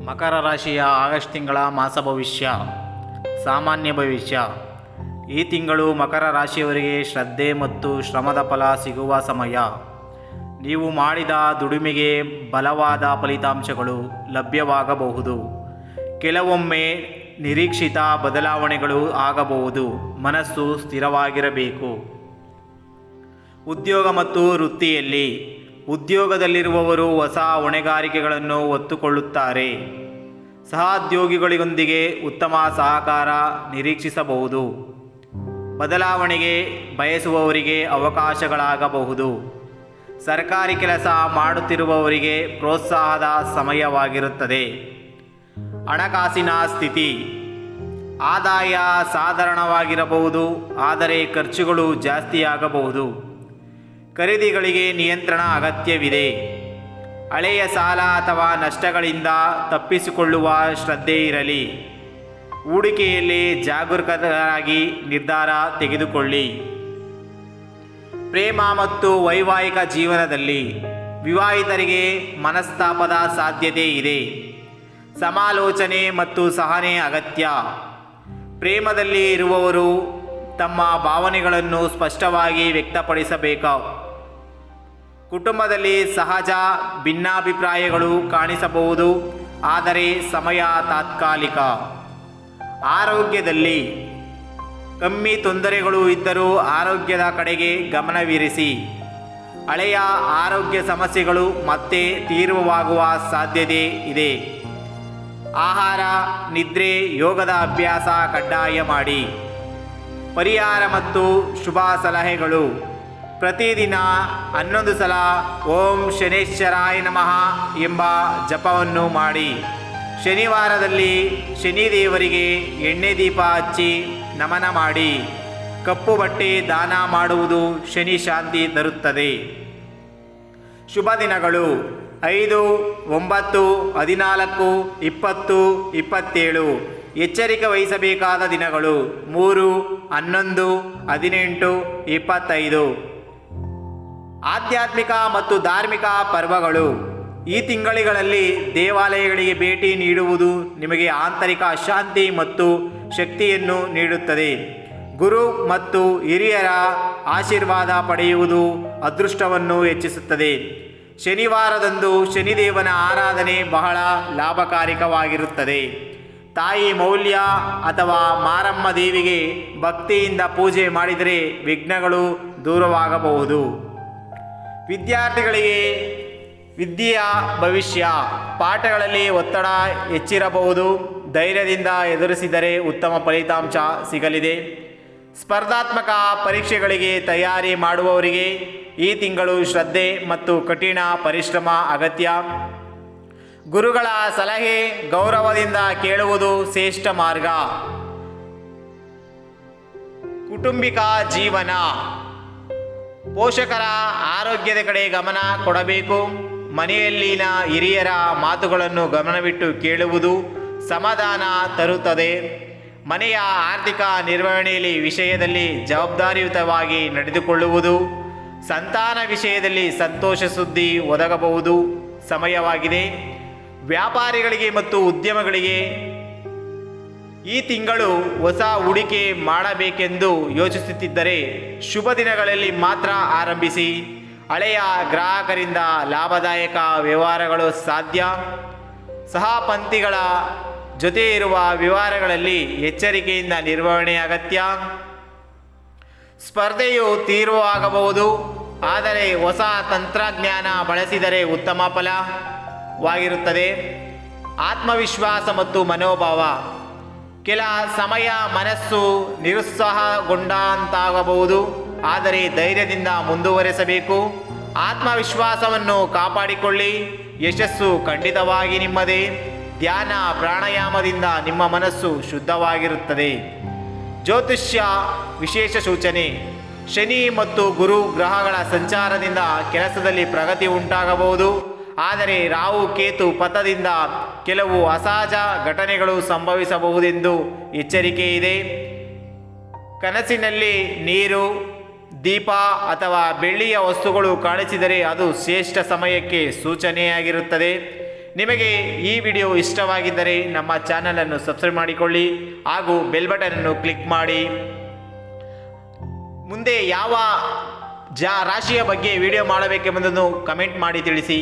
ಮಕರ ರಾಶಿಯ ಆಗಸ್ಟ್ ತಿಂಗಳ ಮಾಸ ಭವಿಷ್ಯ, ಸಾಮಾನ್ಯ ಭವಿಷ್ಯ. ಈ ತಿಂಗಳು ಮಕರ ರಾಶಿಯವರಿಗೆ ಶ್ರದ್ಧೆ ಮತ್ತು ಶ್ರಮದ ಫಲ ಸಿಗುವ ಸಮಯ. ನೀವು ಮಾಡಿದ ದುಡಿಮೆಗೆ ಬಲವಾದ ಫಲಿತಾಂಶಗಳು ಲಭ್ಯವಾಗಬಹುದು. ಕೆಲವೊಮ್ಮೆ ನಿರೀಕ್ಷಿತ ಬದಲಾವಣೆಗಳು ಆಗಬಹುದು. ಮನಸ್ಸು ಸ್ಥಿರವಾಗಿರಬೇಕು. ಉದ್ಯೋಗ ಮತ್ತು ವೃತ್ತಿಯಲ್ಲಿ ಉದ್ಯೋಗದಲ್ಲಿರುವವರು ಹೊಸ ಹೊಣೆಗಾರಿಕೆಗಳನ್ನು ಒತ್ತುಕೊಳ್ಳುತ್ತಾರೆ. ಸಹೋದ್ಯೋಗಿಗಳಿಗೊಂದಿಗೆ ಉತ್ತಮ ಸಹಕಾರ ನಿರೀಕ್ಷಿಸಬಹುದು. ಬದಲಾವಣೆಗೆ ಬಯಸುವವರಿಗೆ ಅವಕಾಶಗಳಾಗಬಹುದು. ಸರ್ಕಾರಿ ಕೆಲಸ ಮಾಡುತ್ತಿರುವವರಿಗೆ ಪ್ರೋತ್ಸಾಹದ ಸಮಯವಾಗಿರುತ್ತದೆ. ಹಣಕಾಸಿನ ಸ್ಥಿತಿ. ಆದಾಯ ಸಾಧಾರಣವಾಗಿರಬಹುದು, ಆದರೆ ಖರ್ಚುಗಳು ಜಾಸ್ತಿಯಾಗಬಹುದು. ಖರೀದಿಗಳಿಗೆ ನಿಯಂತ್ರಣ ಅಗತ್ಯವಿದೆ. ಹಳೆಯ ಸಾಲ ಅಥವಾ ನಷ್ಟಗಳಿಂದ ತಪ್ಪಿಸಿಕೊಳ್ಳುವ ಶ್ರದ್ಧೆ ಇರಲಿ. ಹೂಡಿಕೆಯಲ್ಲಿ ಜಾಗರೂಕರಾಗಿ ನಿರ್ಧಾರ ತೆಗೆದುಕೊಳ್ಳಿ. ಪ್ರೇಮ ಮತ್ತು ವೈವಾಹಿಕ ಜೀವನದಲ್ಲಿ ವಿವಾಹಿತರಿಗೆ ಮನಸ್ತಾಪದ ಸಾಧ್ಯತೆ ಇದೆ. ಸಮಾಲೋಚನೆ ಮತ್ತು ಸಹನೆ ಅಗತ್ಯ. ಪ್ರೇಮದಲ್ಲಿ ಇರುವವರು ತಮ್ಮ ಭಾವನೆಗಳನ್ನು ಸ್ಪಷ್ಟವಾಗಿ ವ್ಯಕ್ತಪಡಿಸಬೇಕು? ಕುಟುಂಬದಲ್ಲಿ ಸಹಜ ಭಿನ್ನಾಭಿಪ್ರಾಯಗಳು ಕಾಣಿಸಬಹುದು, ಆದರೆ ಸಮಯ ತಾತ್ಕಾಲಿಕ. ಆರೋಗ್ಯದಲ್ಲಿ ಕಮ್ಮಿ ತೊಂದರೆಗಳು ಇದ್ದರೂ ಆರೋಗ್ಯದ ಕಡೆಗೆ ಗಮನವಿರಿಸಿ. ಹಳೆಯ ಆರೋಗ್ಯ ಸಮಸ್ಯೆಗಳು ಮತ್ತೆ ತೀವ್ರವಾಗುವ ಸಾಧ್ಯತೆ ಇದೆ. ಆಹಾರ, ನಿದ್ರೆ, ಯೋಗದ ಅಭ್ಯಾಸ ಕಡ್ಡಾಯ ಮಾಡಿ. ಪರಿಹಾರ ಮತ್ತು ಶುಭ ಸಲಹೆಗಳು. ಪ್ರತಿದಿನ ಹನ್ನೊಂದು ಸಲ ಓಂ ಶನೇಶ್ವರಾಯ ನಮಃ ಎಂಬ ಜಪವನ್ನು ಮಾಡಿ. ಶನಿವಾರದಲ್ಲಿ ಶನಿದೇವರಿಗೆ ಎಣ್ಣೆ ದೀಪ ಹಚ್ಚಿ ನಮನ ಮಾಡಿ. ಕಪ್ಪು ಬಟ್ಟೆ ದಾನ ಮಾಡುವುದು ಶನಿ ಶಾಂತಿ ತರುತ್ತದೆ. ಶುಭ ದಿನಗಳು. ಐದು, ಒಂಬತ್ತು, ಹದಿನಾಲ್ಕು, ಇಪ್ಪತ್ತು, ಇಪ್ಪತ್ತೇಳು. ಎಚ್ಚರಿಕೆ ವಹಿಸಬೇಕಾದ ದಿನಗಳು. ಮೂರು, ಹನ್ನೊಂದು, ಹದಿನೆಂಟು, ಇಪ್ಪತ್ತೈದು. ಆಧ್ಯಾತ್ಮಿಕ ಮತ್ತು ಧಾರ್ಮಿಕ ಪರ್ವಗಳು. ಈ ತಿಂಗಳಿಗಳಲ್ಲಿ ದೇವಾಲಯಗಳಿಗೆ ಭೇಟಿ ನೀಡುವುದು ನಿಮಗೆ ಆಂತರಿಕ ಶಾಂತಿ ಮತ್ತು ಶಕ್ತಿಯನ್ನು ನೀಡುತ್ತದೆ. ಗುರು ಮತ್ತು ಹಿರಿಯರ ಆಶೀರ್ವಾದ ಪಡೆಯುವುದು ಅದೃಷ್ಟವನ್ನು ಹೆಚ್ಚಿಸುತ್ತದೆ. ಶನಿವಾರದಂದು ಶನಿದೇವನ ಆರಾಧನೆ ಬಹಳ ಲಾಭಕಾರಿಕವಾಗಿರುತ್ತದೆ. ತಾಯಿ ಮೌಲ್ಯ ಅಥವಾ ಮಾರಮ್ಮ ದೇವಿಗೆ ಭಕ್ತಿಯಿಂದ ಪೂಜೆ ಮಾಡಿದರೆ ವಿಘ್ನಗಳು ದೂರವಾಗಬಹುದು. ವಿದ್ಯಾರ್ಥಿಗಳಿಗೆ ವಿದ್ಯೆಯ ಭವಿಷ್ಯ. ಪಾಠಗಳಲ್ಲಿ ಒತ್ತಡ ಹೆಚ್ಚಿರಬಹುದು. ಧೈರ್ಯದಿಂದ ಎದುರಿಸಿದರೆ ಉತ್ತಮ ಫಲಿತಾಂಶ ಸಿಗಲಿದೆ. ಸ್ಪರ್ಧಾತ್ಮಕ ಪರೀಕ್ಷೆಗಳಿಗೆ ತಯಾರಿ ಮಾಡುವವರಿಗೆ ಈ ತಿಂಗಳು ಶ್ರದ್ಧೆ ಮತ್ತು ಕಠಿಣ ಪರಿಶ್ರಮ ಅಗತ್ಯ. ಗುರುಗಳ ಸಲಹೆ ಗೌರವದಿಂದ ಕೇಳುವುದು ಶ್ರೇಷ್ಠ ಮಾರ್ಗ. ಕುಟುಂಬಿಕ ಜೀವನ. ಪೋಷಕರ ಆರೋಗ್ಯದ ಕಡೆ ಗಮನ ಕೊಡಬೇಕು. ಮನೆಯಲ್ಲಿನ ಹಿರಿಯರ ಮಾತುಗಳನ್ನು ಗಮನವಿಟ್ಟು ಕೇಳುವುದು ಸಮಾಧಾನ ತರುತ್ತದೆ. ಮನೆಯ ಆರ್ಥಿಕ ನಿರ್ವಹಣೆಯಲ್ಲಿ ವಿಷಯದಲ್ಲಿ ಜವಾಬ್ದಾರಿಯುತವಾಗಿ ನಡೆದುಕೊಳ್ಳುವುದು, ಸಂತಾನ ವಿಷಯದಲ್ಲಿ ಸಂತೋಷ ಸುದ್ದಿ ಒದಗಬಹುದು. ಸಮಯವಾಗಿದೆ. ವ್ಯಾಪಾರಿಗಳಿಗೆ ಮತ್ತು ಉದ್ಯಮಗಳಿಗೆ ಈ ತಿಂಗಳು ಹೊಸ ಹೂಡಿಕೆ ಮಾಡಬೇಕೆಂದು ಯೋಚಿಸುತ್ತಿದ್ದರೆ ಶುಭ ದಿನಗಳಲ್ಲಿ ಮಾತ್ರ ಆರಂಭಿಸಿ. ಹಳೆಯ ಗ್ರಾಹಕರಿಂದ ಲಾಭದಾಯಕ ವ್ಯವಹಾರಗಳು ಸಾಧ್ಯ. ಸಹಪಂಥಿಗಳ ಜೊತೆ ಇರುವ ವ್ಯವಹಾರಗಳಲ್ಲಿ ಎಚ್ಚರಿಕೆಯಿಂದ ನಿರ್ವಹಣೆ ಅಗತ್ಯ. ಸ್ಪರ್ಧೆಯು ತೀವ್ರವಾಗಬಹುದು ಆದರೆ ಹೊಸ ತಂತ್ರಜ್ಞಾನ ಬಳಸಿದರೆ ಉತ್ತಮ ಫಲವಾಗಿರುತ್ತದೆ. ಆತ್ಮವಿಶ್ವಾಸ ಮತ್ತು ಮನೋಭಾವ. ಕೆಲ ಸಮಯ ಮನಸ್ಸು ನಿರುತ್ಸಾಹಗೊಂಡಂತಾಗಬಹುದು. ಆದರೆ ಧೈರ್ಯದಿಂದ ಮುಂದುವರೆಸಬೇಕು. ಆತ್ಮವಿಶ್ವಾಸವನ್ನು ಕಾಪಾಡಿಕೊಳ್ಳಿ. ಯಶಸ್ಸು ಖಂಡಿತವಾಗಿ ನಿಮ್ಮದೇ. ಧ್ಯಾನ, ಪ್ರಾಣಾಯಾಮದಿಂದ ನಿಮ್ಮ ಮನಸ್ಸು ಶುದ್ಧವಾಗಿರುತ್ತದೆ. ಜ್ಯೋತಿಷ್ಯ ವಿಶೇಷ ಸೂಚನೆ. ಶನಿ ಮತ್ತು ಗುರು ಗ್ರಹಗಳ ಸಂಚಾರದಿಂದ ಕೆಲಸದಲ್ಲಿ ಪ್ರಗತಿ ಉಂಟಾಗಬಹುದು. ಆದರೆ ರಾಹು ಕೇತು ಪಥದಿಂದ ಕೆಲವು ಅಸಹಜ ಘಟನೆಗಳು ಸಂಭವಿಸಬಹುದೆಂದು ಎಚ್ಚರಿಕೆ ಇದೆ. ಕನಸಿನಲ್ಲಿ ನೀರು, ದೀಪ ಅಥವಾ ಬೆಳ್ಳಿಯ ವಸ್ತುಗಳು ಕಾಣಿಸಿದರೆ ಅದು ಶ್ರೇಷ್ಠ ಸಮಯಕ್ಕೆ ಸೂಚನೆಯಾಗಿರುತ್ತದೆ. ನಿಮಗೆ ಈ ವಿಡಿಯೋ ಇಷ್ಟವಾಗಿದ್ದರೆ ನಮ್ಮ ಚಾನಲನ್ನು ಸಬ್ಸ್ಕ್ರೈಬ್ ಮಾಡಿಕೊಳ್ಳಿ ಹಾಗೂ ಬೆಲ್ ಬಟನನ್ನು ಕ್ಲಿಕ್ ಮಾಡಿ. ಮುಂದೆ ಯಾವ ಜಾ ರಾಶಿಯ ಬಗ್ಗೆ ವಿಡಿಯೋ ಮಾಡಬೇಕೆಂಬುದನ್ನು ಕಮೆಂಟ್ ಮಾಡಿ ತಿಳಿಸಿ.